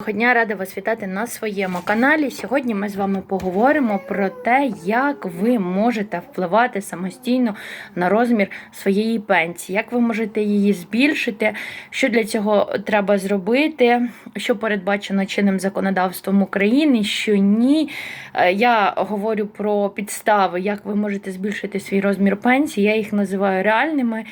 Доброго дня, рада вас вітати на своєму каналі. Сьогодні ми з вами поговоримо про те, як ви можете впливати самостійно на розмір своєї пенсії, як ви можете її збільшити, що для цього треба зробити, що передбачено чинним законодавством України, що ні. Е, Я говорю про підстави, як ви можете збільшити свій розмір пенсії. Я їх називаю реальними.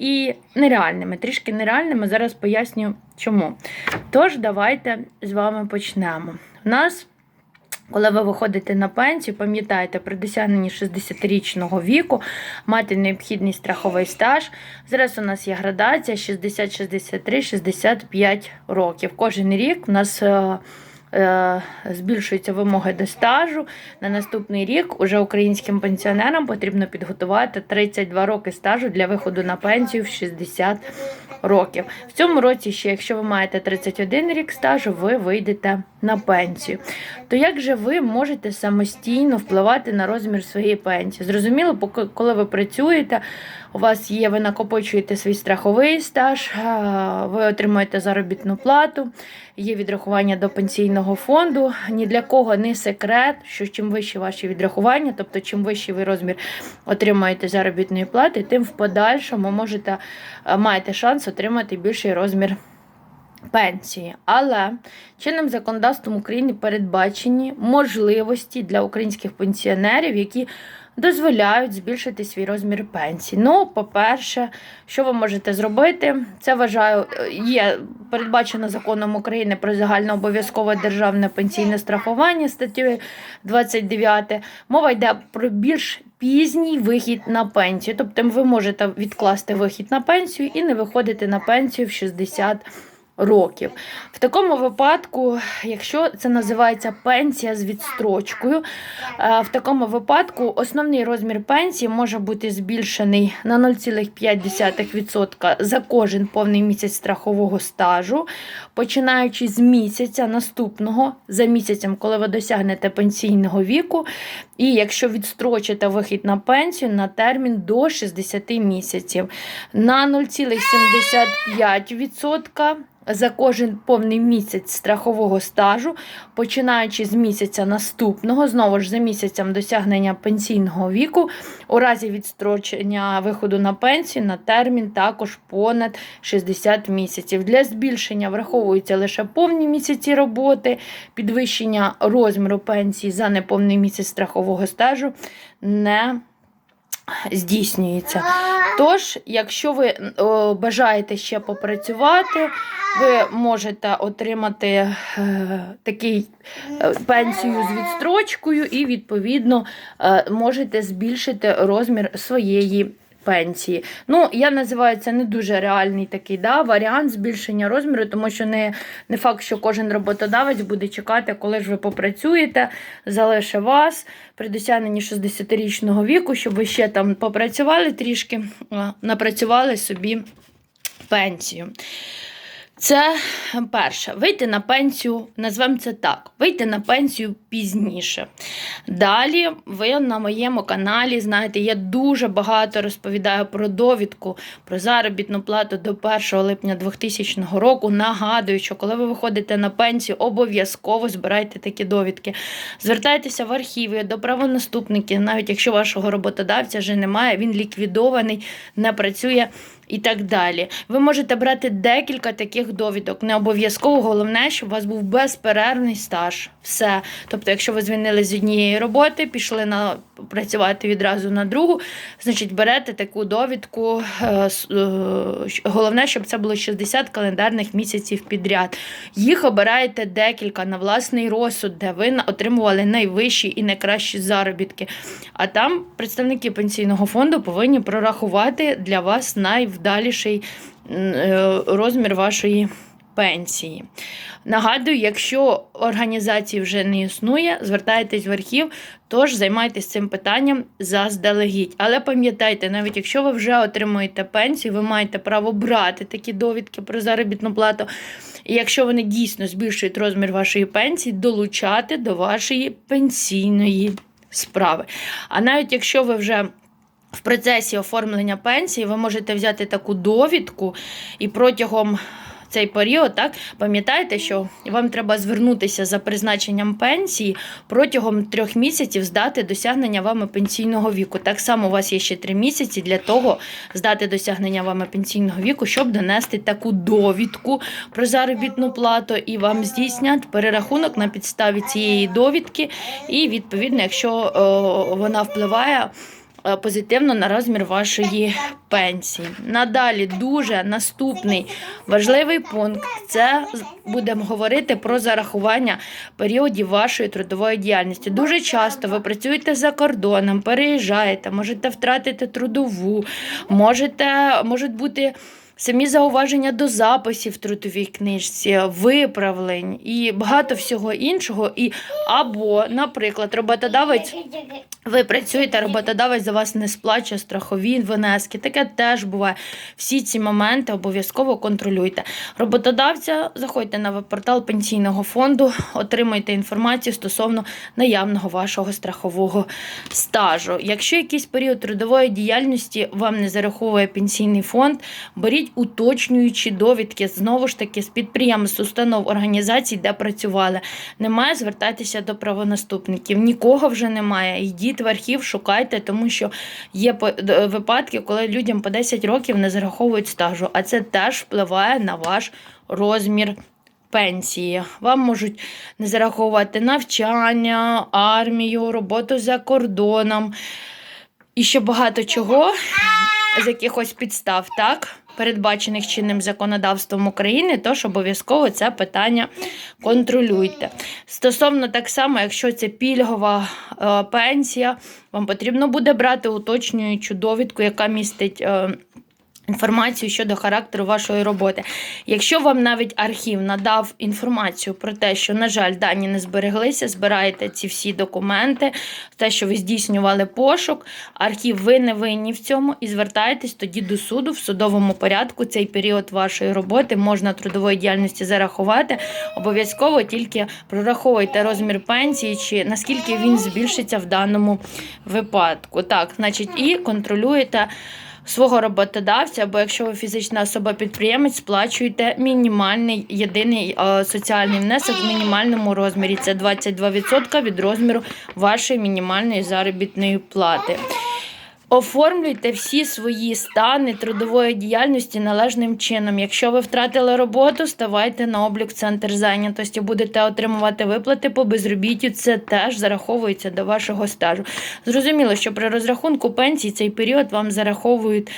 І нереальними, трішки нереальними. Зараз поясню чому. Тож, давайте з вами почнемо. У нас, коли ви виходите на пенсію, пам'ятайте, при досягненні 60-річного віку мати необхідний страховий стаж. Зараз у нас є градація 60, 63, 65 років. Кожен рік у нас. Е, Збільшуються вимоги до стажу. На наступний рік уже українським пенсіонерам потрібно підготувати 32 роки стажу для виходу на пенсію в 60 років. В цьому році, ще якщо ви маєте 31 рік стажу, ви вийдете на пенсію. То як же ви можете самостійно впливати на розмір своєї пенсії? Зрозуміло, коли ви працюєте, у вас є, ви накопичуєте свій страховий стаж, ви отримуєте заробітну плату, є відрахування до пенсійного фонду. Ні для кого не секрет, що чим вище ваші відрахування, тобто чим вищий ви розмір отримуєте заробітної плати, тим в подальшому можете маєте шанс отримати більший розмір. Пенсії, але чинним законодавством України передбачені можливості для українських пенсіонерів, які дозволяють збільшити свій розмір пенсії. Ну, по-перше, що ви можете зробити? Це вважаю, є передбачено законом України про загальнообов'язкове державне пенсійне страхування статтю 29. Мова йде про більш пізній вихід на пенсію. Тобто ви можете відкласти вихід на пенсію і не виходити на пенсію в 60 років. В такому випадку, якщо це називається пенсія з відстрочкою, е, в такому випадку основний розмір пенсії може бути збільшений на 0,5% за кожен повний місяць страхового стажу, починаючи з місяця наступного за місяцем, коли ви досягнете пенсійного віку, і якщо відстрочите вихід на пенсію на термін до 60 місяців, на 0,75% за кожен повний місяць страхового стажу, починаючи з місяця наступного, знову ж за місяцем досягнення пенсійного віку, у разі відстрочення виходу на пенсію на термін також понад 60 місяців. Для збільшення враховуються лише повні місяці роботи, підвищення розміру пенсії за неповний місяць страхового стажу не здійснюється. Тож, якщо ви бажаєте ще попрацювати, ви можете отримати е, такий е, пенсію з відстрочкою і, відповідно, е, можете збільшити розмір своєї. Пенсії. Ну, я називаю це не дуже реальний такий да, варіант збільшення розміру, тому що не, не факт, що кожен роботодавець буде чекати, коли ж ви попрацюєте, залише вас при досягненні 60-річного віку, щоб ви ще там попрацювали трішки, напрацювали собі пенсію. Це перше, вийти на пенсію, назвемо це так, вийти на пенсію пізніше. Далі ви на моєму каналі знаєте, я дуже багато розповідаю про довідку, про заробітну плату до 1 липня 2000 року. Нагадую, що коли ви виходите на пенсію, обов'язково збирайте такі довідки. Звертайтеся в архіви до правонаступників, навіть якщо вашого роботодавця вже немає, він ліквідований, не працює і так далі. Ви можете брати декілька таких довідок. Не обов'язково головне, щоб у вас був безперервний стаж. Все. Тобто, якщо ви звільнились з однієї роботи, пішли на працювати відразу на другу, значить берете таку довідку. е, е, Головне, щоб це було 60 календарних місяців підряд. Їх обираєте декілька на власний розсуд, де ви отримували найвищі і найкращі заробітки. А там представники пенсійного фонду повинні прорахувати для вас найвдаліший м, е, розмір вашої пенсії. Нагадую, якщо організації вже не існує, звертайтесь в архів, тож займайтесь цим питанням заздалегідь. Але пам'ятайте, навіть якщо ви вже отримуєте пенсію, ви маєте право брати такі довідки про заробітну плату. І якщо вони дійсно збільшують розмір вашої пенсії, долучати до вашої пенсійної справи. А навіть якщо ви вже в процесі оформлення пенсії, ви можете взяти таку довідку і протягом цей період, так пам'ятайте, що вам треба звернутися за призначенням пенсії протягом трьох місяців здати досягнення вами пенсійного віку. Так само у вас є ще три місяці для того здати досягнення вами пенсійного віку, щоб донести таку довідку про заробітну плату, і вам здійснять перерахунок на підставі цієї довідки. І відповідно, якщо о, вона впливає е, позитивно на розмір вашої пенсії. Надалі дуже наступний важливий пункт це будемо говорити про зарахування періодів вашої трудової діяльності. Дуже часто ви працюєте за кордоном, переїжджаєте, можете втратити трудову, можете, можуть бути. Самі зауваження до записів в трудовій книжці, виправлень і багато всього іншого. І або, наприклад, роботодавець ви працюєте, роботодавець за вас не сплачує страхові внески. Таке теж буває. Всі ці моменти обов'язково контролюйте. Роботодавця заходьте на веб-портал пенсійного фонду, отримуйте інформацію стосовно наявного вашого страхового стажу. Якщо якийсь період трудової діяльності вам не зараховує пенсійний фонд, беріть уточнюючі довідки знову ж таки з підприємств, установ, організацій, де працювали. Немає, звертайтеся до правонаступників. Нікого вже немає. Йдіть в архів, шукайте, тому що є випадки, коли людям по 10 років не зараховують стажу, а це теж впливає на ваш розмір. Пенсії вам можуть не зараховувати навчання, армію, роботу за кордоном і ще багато чого з якихось підстав, так, передбачених чинним законодавством України, тож обов'язково це питання контролюйте. Стосовно так само, якщо це пільгова е, пенсія, вам потрібно буде брати уточнюючу довідку, яка містить. Інформацію щодо характеру вашої роботи. Якщо вам навіть архів надав інформацію про те, що, на жаль, дані не збереглися, збирайте ці всі документи, те, що ви здійснювали пошук, архів ви не винні в цьому і звертайтесь тоді до суду в судовому порядку. Цей період вашої роботи можна трудової діяльності зарахувати. Обов'язково тільки прораховуйте розмір пенсії чи наскільки він збільшиться в даному випадку. Так, значить, і контролюєте свого роботодавця, або якщо ви фізична особа-підприємець, сплачуєте мінімальний єдиний е, соціальний внесок в мінімальному розмірі. Це 22% від розміру вашої мінімальної заробітної плати. Оформлюйте всі свої стани трудової діяльності належним чином. Якщо ви втратили роботу, ставайте на облік центр зайнятості, будете отримувати виплати по безробіттю. Це теж зараховується до вашого стажу. Зрозуміло, що при розрахунку пенсії цей період вам зараховують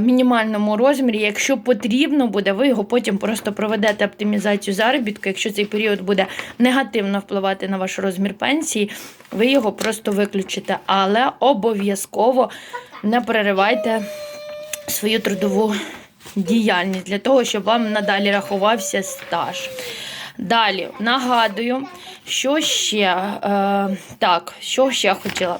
мінімальному розмірі. Якщо потрібно буде, ви його потім просто проведете оптимізацію заробітку. Якщо цей період буде негативно впливати на ваш розмір пенсії, ви його просто виключите. Але обов'язково не переривайте свою трудову діяльність для того, щоб вам надалі рахувався стаж. Далі нагадую, що ще е, так, що ще хотіла.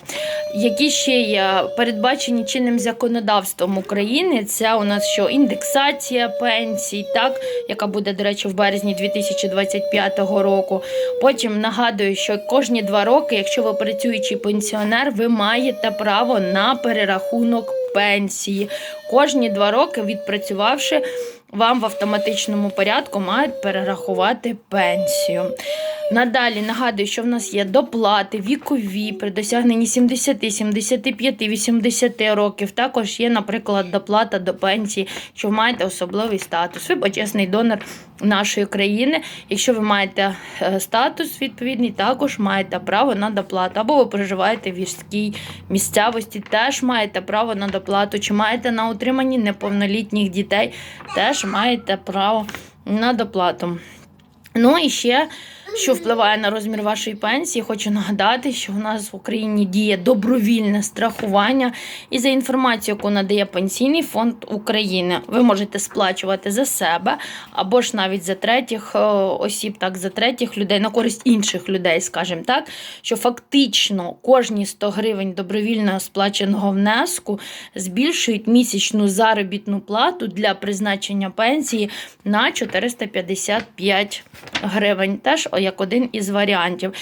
Які ще є передбачені чинним законодавством України? Це у нас що індексація пенсій, так, яка буде, до речі, в березні 2025 року. Потім нагадую, що кожні два роки, якщо ви працюючий пенсіонер, ви маєте право на перерахунок пенсії. Кожні два роки, відпрацювавши, вам в автоматичному порядку мають перерахувати пенсію. Надалі нагадую, що в нас є доплати вікові при досягненні 70, 75, 80 років. Також є, наприклад, доплата до пенсії, що ви маєте особливий статус. Ви почесний донор нашої країни. Якщо ви маєте е, статус відповідний, також маєте право на доплату. Або ви проживаєте в гірській місцевості, теж маєте право на доплату. Чи маєте на утриманні неповнолітніх дітей, теж маєте право на доплату. Ну і ще, що впливає на розмір вашої пенсії, хочу нагадати, що в нас в Україні діє добровільне страхування. І за інформацією, яку надає Пенсійний фонд України, ви можете сплачувати за себе або ж навіть за третіх е, осіб, так за третіх людей на користь інших людей, скажімо так, що фактично кожні 100 гривень добровільно сплаченого внеску збільшують місячну заробітну плату для призначення пенсії на 455 гривень. Теж як один із варіантів.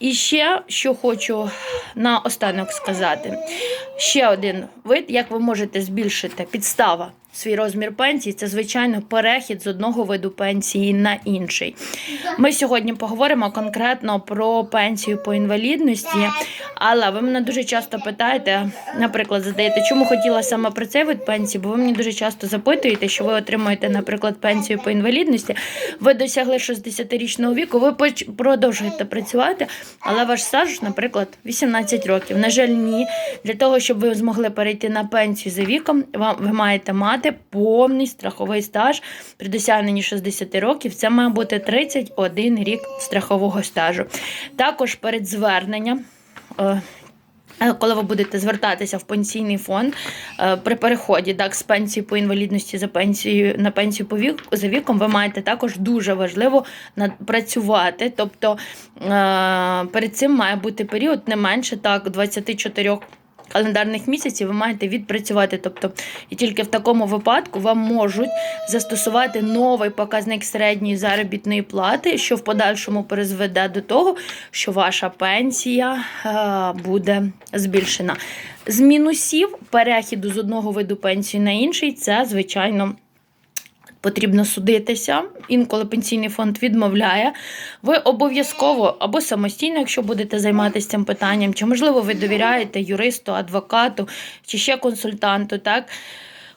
І ще що хочу наостанок сказати: ще один вид, як ви можете збільшити підстава свій розмір пенсії, це звичайно перехід з одного виду пенсії на інший. Ми сьогодні поговоримо конкретно про пенсію по інвалідності, але ви мене дуже часто питаєте, наприклад, задаєте, чому хотіла саме про цей вид пенсії, бо ви мені дуже часто запитуєте, що ви отримуєте, наприклад, пенсію по інвалідності, ви досягли 60-річного віку, ви продовжуєте працювати, але ваш стаж, наприклад, 18 років. На жаль, ні. Для того, щоб ви змогли перейти на пенсію за віком, вам ви маєте мати повний страховий стаж при досягненні 60 років. Це має бути 31 рік страхового стажу. Також перед зверненням. е, е, Коли ви будете звертатися в пенсійний фонд е, при переході так, з пенсії по інвалідності за пенсію на пенсію по вік, за віком, ви маєте також дуже важливо працювати. Тобто перед цим має бути період не менше так 24 календарних місяців ви маєте відпрацювати. Тобто, і тільки в такому випадку вам можуть застосувати новий показник середньої заробітної плати, що в подальшому призведе до того, що ваша пенсія е, буде збільшена. З мінусів перехіду з одного виду пенсії на інший, це звичайно. Потрібно судитися. Інколи пенсійний фонд відмовляє. Ви обов'язково або самостійно, якщо будете займатися цим питанням, чи можливо ви довіряєте юристу, адвокату чи ще консультанту, так.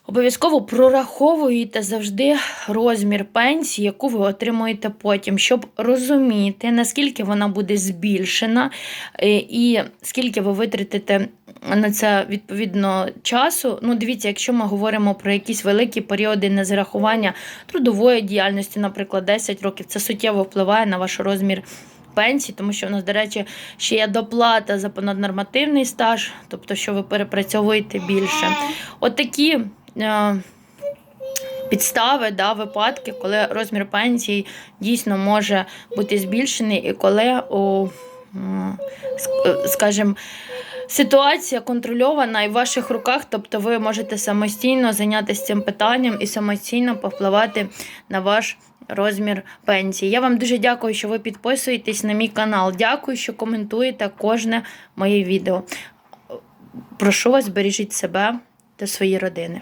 Обов'язково прораховуєте завжди розмір пенсії, яку ви отримуєте потім, щоб розуміти, наскільки вона буде збільшена, е, і скільки ви витратите на це відповідно часу. Ну, дивіться, якщо ми говоримо про якісь великі періоди незарахування трудової діяльності, наприклад, 10 років, це суттєво впливає на ваш розмір. Пенсії, тому що у нас, до речі, ще є доплата за понаднормативний стаж, тобто, що ви перепрацьовуєте більше. От такі е, підстави, да, випадки, коли розмір пенсії дійсно може бути збільшений, і коли, о, скажімо, ситуація контрольована і в ваших руках, тобто ви можете самостійно зайнятися цим питанням і самостійно повпливати на ваш. Розмір пенсії. Я вам дуже дякую, що ви підписуєтесь на мій канал. Дякую, що коментуєте кожне моє відео. Прошу вас, бережіть себе та свої родини.